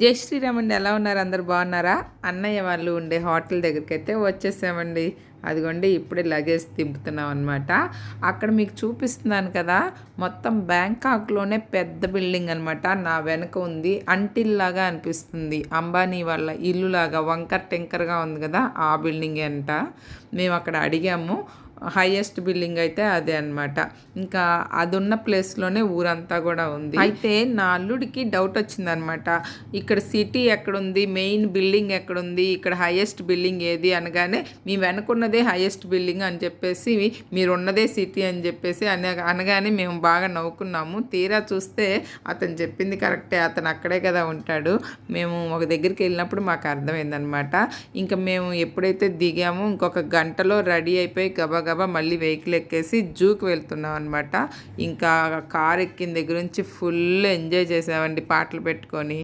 జై శ్రీరామ్ అండి. ఎలా ఉన్నారు? అందరు బాగున్నారా? అన్నయ్య వాళ్ళు ఉండే హోటల్ దగ్గరికి అయితే వచ్చేసామండి. అదిగోండి ఇప్పుడే లగేజ్ దింపుతున్నాం అనమాట అక్కడ మీకు చూపిస్తున్నాను కదా మొత్తం బ్యాంకాక్లోనే పెద్ద బిల్డింగ్ అనమాట నా వెనక ఉంది అంటిల్ లాగా అనిపిస్తుంది. అంబానీ వాళ్ళ ఇల్లు లాగా వంకర్ టెంకర్గా ఉంది కదా ఆ బిల్డింగ్ అంట. మేము అక్కడ అడిగాము హైయెస్ట్ బిల్డింగ్ అయితే అదే అనమాట ఇంకా అది ఉన్న ప్లేస్లోనే ఊరంతా కూడా ఉంది. అయితే నా అల్లుడికి డౌట్ వచ్చిందనమాట ఇక్కడ సిటీ ఎక్కడుంది? మెయిన్ బిల్డింగ్ ఎక్కడుంది? ఇక్కడ హైయెస్ట్ బిల్డింగ్ ఏది అనగానే మీ వెనుకున్నదే హైయెస్ట్ బిల్డింగ్ అని చెప్పేసి మీరు ఉన్నదే సిటీ అని చెప్పేసి అనగానే మేము బాగా నవ్వుకున్నాము. తీరా చూస్తే అతను చెప్పింది కరెక్టే. అతను అక్కడే కదా ఉంటాడు. మేము ఒక దగ్గరికి వెళ్ళినప్పుడు మాకు అర్థమైందనమాట ఇంకా మేము ఎప్పుడైతే దిగామో ఇంకొక గంటలో రెడీ అయిపోయి గబా గబా మళ్ళీ వెహికల్ ఎక్కేసి జూకి వెళ్తున్నాం అనమాట ఇంకా కార్ ఎక్కిన దగ్గర నుంచి ఫుల్ ఎంజాయ్ చేసామండి పాటలు పెట్టుకొని.